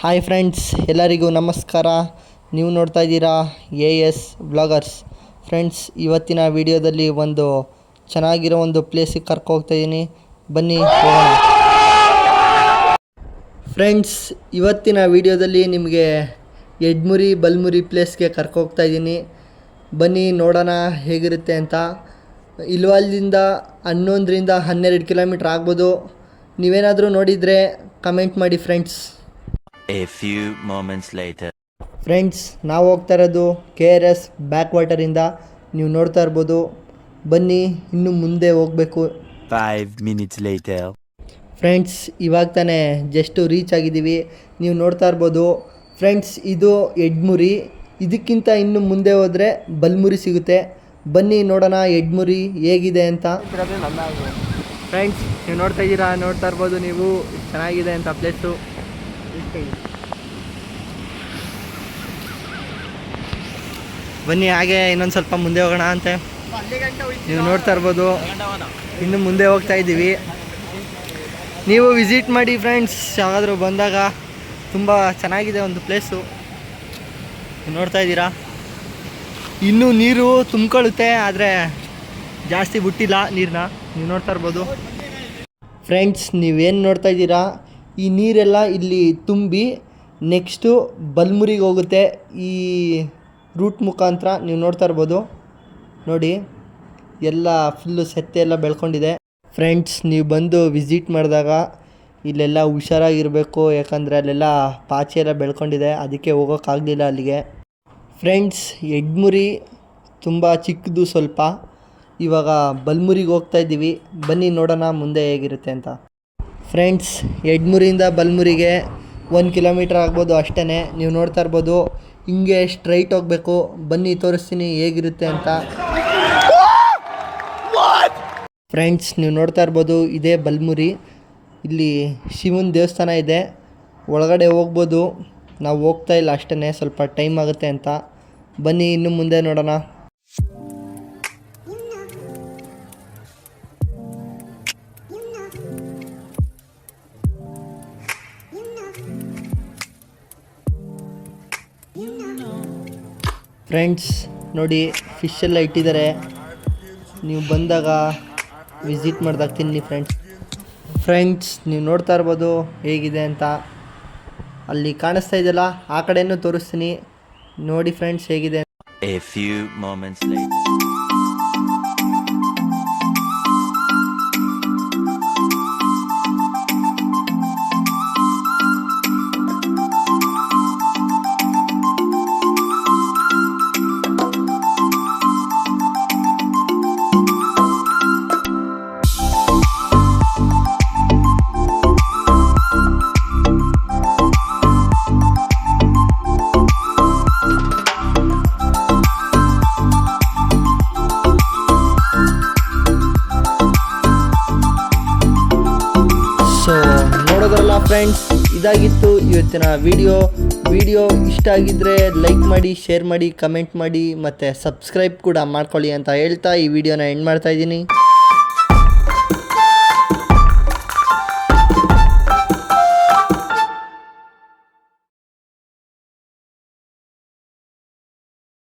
Hi friends ಎಲ್ಲರಿಗೂ ನಮಸ್ಕಾರ. ನೀವು ನೋಡ್ತಾ ಇದ್ದೀರಾ ಎ ಎಸ್ ಬ್ಲಾಗರ್ಸ್ ಫ್ರೆಂಡ್ಸ್ ಇವತ್ತಿನ ವಿಡಿಯೋದಲ್ಲಿ ಒಂದು ಚೆನ್ನಾಗಿರೋ ಒಂದು ಪ್ಲೇಸಿಗೆ ಕರ್ಕೊ ಹೋಗ್ತಾ ಇದ್ದೀನಿ. ಬನ್ನಿ ಫ್ರೆಂಡ್ಸ್ ಇವತ್ತಿನ ವಿಡಿಯೋದಲ್ಲಿ ನಿಮಗೆ ಎಡ್ಮುರಿ, ಬಲ್ಮುರಿ ಪ್ಲೇಸ್ಗೆ ಕರ್ಕೊ ಹೋಗ್ತಾ ಇದ್ದೀನಿ. ಬನ್ನಿ ನೋಡೋಣ ಹೇಗಿರುತ್ತೆ ಅಂತ. ಇಲ್ವಾಲ್ದಿಂದ ಹನ್ನೊಂದರಿಂದ ಹನ್ನೆರಡು ಕಿಲೋಮೀಟ್ರ್ ಆಗ್ಬೋದು. ನೀವೇನಾದರೂ ನೋಡಿದರೆ ಕಮೆಂಟ್ ಮಾಡಿ friends A few moments later friends ನಾವು ಹೋಗ್ತಾ ಇರೋದು ಕೆ ಆರ್ ಎಸ್ ಬ್ಯಾಕ್ ವಾಟರಿಂದ ನೀವು ನೋಡ್ತಾ ಇರ್ಬೋದು. ಬನ್ನಿ ಇನ್ನು ಮುಂದೆ ಹೋಗಬೇಕು. ಫೈವ್ ಮಿನಿಟ್ಸ್ ಲೈಟರ್ ಫ್ರೆಂಡ್ಸ್ ಇವಾಗ ತಾನೇ ಜಸ್ಟು ರೀಚ್ ಆಗಿದ್ದೀವಿ. ನೀವು ನೋಡ್ತಾ ಇರ್ಬೋದು. ಫ್ರೆಂಡ್ಸ್ ಇದು ಎಡ್ಮುರಿ. ಇದಕ್ಕಿಂತ ಇನ್ನು ಮುಂದೆ ಹೋದರೆ ಬಲ್ಮುರಿ ಸಿಗುತ್ತೆ. ಬನ್ನಿ ನೋಡೋಣ ಎಡ್ಮುರಿ ಹೇಗಿದೆ ಅಂತ. ಫ್ರೆಂಡ್ಸ್ ನೀವು ನೋಡ್ತಾ ಇದ್ದೀರಾ? ನೋಡ್ತಾ ಇರ್ಬೋದು ನೀವು. ಚೆನ್ನಾಗಿದೆ ಅಂತ ಪ್ಲೇಸು ಬನ್ನಿ, ಹಾಗೆ ಇನ್ನೊಂದು ಸ್ವಲ್ಪ ಮುಂದೆ ಹೋಗೋಣ ಅಂತೆ. ನೀವು ನೋಡ್ತಾ ಇರ್ಬೋದು. ಇನ್ನು ಮುಂದೆ ಹೋಗ್ತಾ ಇದ್ದೀವಿ. ನೀವು ವಿಸಿಟ್ ಮಾಡಿ ಫ್ರೆಂಡ್ಸ್ ಯಾವಾದರೂ ಬಂದಾಗ ತುಂಬ ಚೆನ್ನಾಗಿದೆ ಒಂದು ಪ್ಲೇಸು ನೋಡ್ತಾ ಇದ್ದೀರಾ? ಇನ್ನೂ ನೀರು ತುಂಬ್ಕೊಳ್ಳುತ್ತೆ, ಆದರೆ ಜಾಸ್ತಿ ಬಿಟ್ಟಿಲ್ಲ ನೀರನ್ನ ನೀವು ನೋಡ್ತಾ ಇರ್ಬೋದು. ಫ್ರೆಂಡ್ಸ್ ನೀವೇನು ನೋಡ್ತಾ ಇದ್ದೀರಾ? ಈ ನೀರೆಲ್ಲ ಇಲ್ಲಿ ತುಂಬಿ ನೆಕ್ಸ್ಟು ಬಲ್ಮುರಿಗೆ ಹೋಗುತ್ತೆ. ಈ ರೂಟ್ ಮುಖಾಂತರ ನೀವು ನೋಡ್ತಾ ಇರ್ಬೋದು. ನೋಡಿ, ಎಲ್ಲ ಫುಲ್ಲು ಸೆತ್ತೆ ಎಲ್ಲ ಬೆಳ್ಕೊಂಡಿದೆ. ಫ್ರೆಂಡ್ಸ್ ನೀವು ಬಂದು ವಿಸಿಟ್ ಮಾಡಿದಾಗ ಇಲ್ಲೆಲ್ಲ ಹುಷಾರಾಗಿರಬೇಕು. ಯಾಕಂದರೆ ಅಲ್ಲೆಲ್ಲ ಪಾಚಿ ಎಲ್ಲ ಬೆಳ್ಕೊಂಡಿದೆ. ಅದಕ್ಕೆ ಹೋಗೋಕ್ಕಾಗಲಿಲ್ಲ ಅಲ್ಲಿಗೆ. ಫ್ರೆಂಡ್ಸ್ ಎಡ್ಮುರಿ ತುಂಬ ಚಿಕ್ಕದು ಸ್ವಲ್ಪ. ಇವಾಗ ಬಲ್ಮುರಿಗೆ ಹೋಗ್ತಾ ಇದ್ದೀವಿ. ಬನ್ನಿ ನೋಡೋಣ ಮುಂದೆ ಹೇಗಿರುತ್ತೆ ಅಂತ. ಫ್ರೆಂಡ್ಸ್ ಎಡ್ಮುರಿಯಿಂದ ಬಲ್ಮುರಿಗೆ ಒಂದು ಕಿಲೋಮೀಟ್ರ್ ಆಗ್ಬೋದು ಅಷ್ಟೇ ನೀವು ನೋಡ್ತಾ ಇರ್ಬೋದು, ಹಿಂಗೆ ಸ್ಟ್ರೈಟ್ ಹೋಗಬೇಕು. ಬನ್ನಿ, ತೋರಿಸ್ತೀನಿ ಹೇಗಿರುತ್ತೆ ಅಂತ. ಫ್ರೆಂಡ್ಸ್ ನೀವು ನೋಡ್ತಾ ಇರ್ಬೋದು, ಇದೇ ಬಲ್ಮುರಿ. ಇಲ್ಲಿ ಶಿವನ ದೇವಸ್ಥಾನ ಇದೆ. ಒಳಗಡೆ ಹೋಗ್ಬೋದು. ನಾವು ಹೋಗ್ತಾ ಇಲ್ಲ ಅಷ್ಟೇ ಸ್ವಲ್ಪ ಟೈಮ್ ಆಗುತ್ತೆ ಅಂತ. ಬನ್ನಿ, ಇನ್ನು ಮುಂದೆ ನೋಡೋಣ. ಫ್ರೆಂಡ್ಸ್ ನೋಡಿ ಫಿಶ್ ಎಲ್ಲ ಇಟ್ಟಿದ್ದಾರೆ ನೀವು ಬಂದಾಗ ವಿಸಿಟ್ ಮಾಡಿದಾಗ ತಿನ್ನಿ ಫ್ರೆಂಡ್ಸ್ ಫ್ರೆಂಡ್ಸ್ ನೀವು ನೋಡ್ತಾ ಇರ್ಬೋದು ಹೇಗಿದೆ ಅಂತ. ಅಲ್ಲಿ ಕಾಣಿಸ್ತಾ ಇದೆಯಲ್ಲ, ಆ ಕಡೆಯೂ ತೋರಿಸ್ತೀನಿ. ನೋಡಿ ಫ್ರೆಂಡ್ಸ್ ಹೇಗಿದೆ ಎ ಫ್ಯೂ moments later. ನೋಡೋದ್ರಲ್ಲ ಫ್ರೆಂಡ್ಸ್ ಇದಾಗಿತ್ತು ಇವತ್ತಿನ ವಿಡಿಯೋ ವಿಡಿಯೋ ಇಷ್ಟ ಆಗಿದ್ದರೆ ಲೈಕ್ ಮಾಡಿ ಶೇರ್ ಮಾಡಿ ಕಮೆಂಟ್ ಮಾಡಿ, ಮತ್ತು ಸಬ್ಸ್ಕ್ರೈಬ್ ಕೂಡ ಮಾಡ್ಕೊಳ್ಳಿ ಅಂತ ಹೇಳ್ತಾ ಈ ವಿಡಿಯೋನ ಎಂಡ್ ಮಾಡ್ತಾ ಇದ್ದೀನಿ.